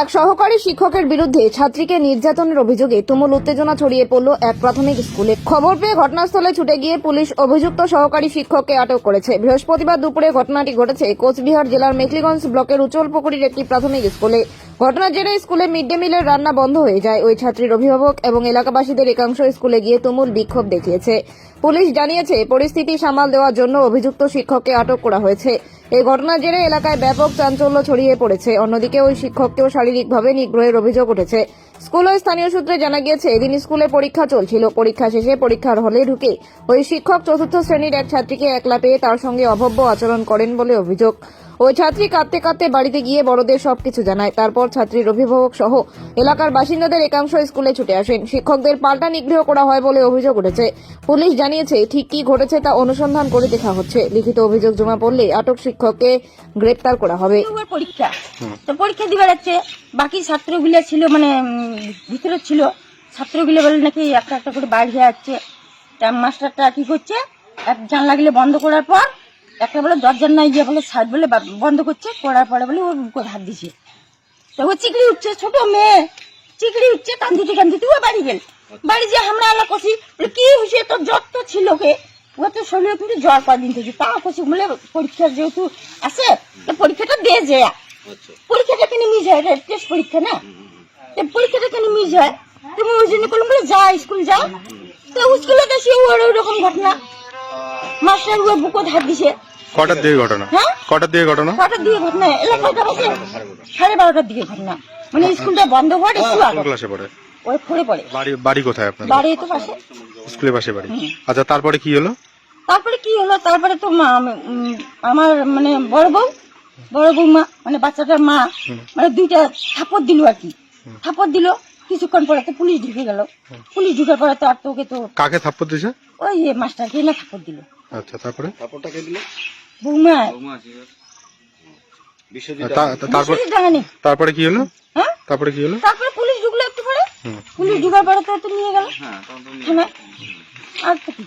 এক সহকারী শিক্ষকের বিরুদ্ধে ছাত্রীকে নির্যাতনের অভিযোগে তুমুল উত্তেজনা ছড়িয়ে পড়ল এক প্রাথমিক স্কুলে। খবর পেয়ে ঘটনাস্থলে ছুটে গিয়ে পুলিশ অভিযুক্ত সহকারী শিক্ষককে আটক করেছে। বৃহস্পতিবার দুপুরে ঘটনাটি ঘটেছে কোচবিহার জেলার মেখলিগঞ্জ ব্লকের উচলপুকুরির একটি প্রাথমিক স্কুলে। ঘটনার জেরে স্কুলে মিড ডে মিলের রান্না বন্ধ হয়ে যায়। ওই ছাত্রীর অভিভাবক এবং এলাকাবাসীদের একাংশ স্কুলে গিয়ে তুমুল বিক্ষোভ দেখিয়েছে। পুলিশ জানিয়েছে, পরিস্থিতি সামাল দেওয়ার জন্য অভিযুক্ত শিক্ষককে আটক করা হয়েছে। এই ঘটনার জেরে এলাকায় ব্যাপক চাঞ্চল্য ছড়িয়ে পড়েছে। অন্যদিকে ওই শিক্ষককেও শারীরিকভাবে নিগ্রহের অভিযোগ উঠেছে। স্কুল ও স্থানীয় সূত্রে জানা গিয়েছে, এদিন স্কুলে পরীক্ষা চলছিল। পরীক্ষা শেষে পরীক্ষার হলে ঢুকে ওই শিক্ষক চতুর্থ শ্রেণির এক ছাত্রীকে একলা পেয়ে তার সঙ্গে অভব্য আচরণ করেন বলে অভিযোগ। ওই ছাত্রী কাঁদতে কাঁদতে বাড়িতে গিয়ে বড়দের সবকিছু জানায়। তারপর ছাত্রীর অভিভাবক সহ এলাকার বাসিন্দাদের একাংশ স্কুলে ছুটে আসেন। শিক্ষকদের পাল্টা নিগ্রহ করা হয় বলে অভিযোগ উঠেছে। পুলিশ জানিয়েছে, ঠিক কি ঘটেছে তা অনুসন্ধান করে দেখা হচ্ছে। লিখিত অভিযোগ জমা পড়লে আটক শিক্ষককে গ্রেপ্তার করা হবে। পরীক্ষা। তো পরীক্ষা দিবে যাচ্ছে বাকি ছাত্রগুলো ছিল মানে ভিতরে ছিল। ছাত্রগুলো বলে নাকি একটা একটা করে বাইরে যাচ্ছে। মাস্টারটা কি করছে? এক জানলা গুলো বন্ধ করার পর একটা বলে দরজার নাই গিয়ে বলে সাইড বলে বন্ধ করছে করার পরে বলে ওর বুকে হাত দিছে। তো ও চিকড়ি উঠছে ছোট মেয়ে। চিকড়ি উঠছে কান্দিতে কান্দিতে ও বাড়ি গেল। বাড়ি যে আমরা আল্লাহ কষি কি হয়েছে? তোর জ্বর তো ছিল কে? ও তো শরীরে কিন্তু জ্বর কদিন থেকে। তা কষি বলে পরীক্ষা যেহেতু আছে তো পরীক্ষাটা দিয়ে যায়। পরীক্ষাটা কেন মিস হয়? টেস্ট পরীক্ষা না? তো পরীক্ষাটা কেন মিস হয়? তুমি ওই জন্য করলাম বলে যা স্কুল যা। তো স্কুলে গেছি ওর ওই রকম ঘটনা। মাস্টার ও বুকো ধার দিছে। কটার দিকে ঘটনা? হ্যাঁ? কটার দিকে ঘটনা? কটার দিকে ঘটনা? এলাকাটা বাজে? সাড়ে বারোটার দিকে ঘটনা। মানে স্কুলটা বন্ধ হওয়ার একটু আগে। ক্লাসে পড়ে? ওই ফোরে পড়ে। বাড়ি বাড়ি কোথায় আপনার বাড়ি তো পাশে। স্কুলের পাশে বাড়ি। আচ্ছা তারপরে কি হলো? তারপরে কি হলো? তারপরে তো মা আমার মানে বড় বউ বড় বৌমা মানে বাচ্চাটার মা মানে দুইটা থাপড় দিল আর কি। থাপড় দিল কিছুক্ষণ পরে তো পুলিশ ঢুকে গেল। পুলিশ ঢুকে পরে তো আর তোকে তো কাকে থাপ্পড় দিছে? ওই মাস্টারকে না থাপড় দিল। আচ্ছা তারপরে? তারপরটা কে দিল? তারপর বিশ্বজিৎ তারপর তারপরে কি হলো? হ্যাঁ? তারপরে কি হলো? তারপরে পুলিশ ঢুকলো একটু পরে। পুলিশ ঢুকার পরে তো নিয়ে গেল। থানায় আর তো কি।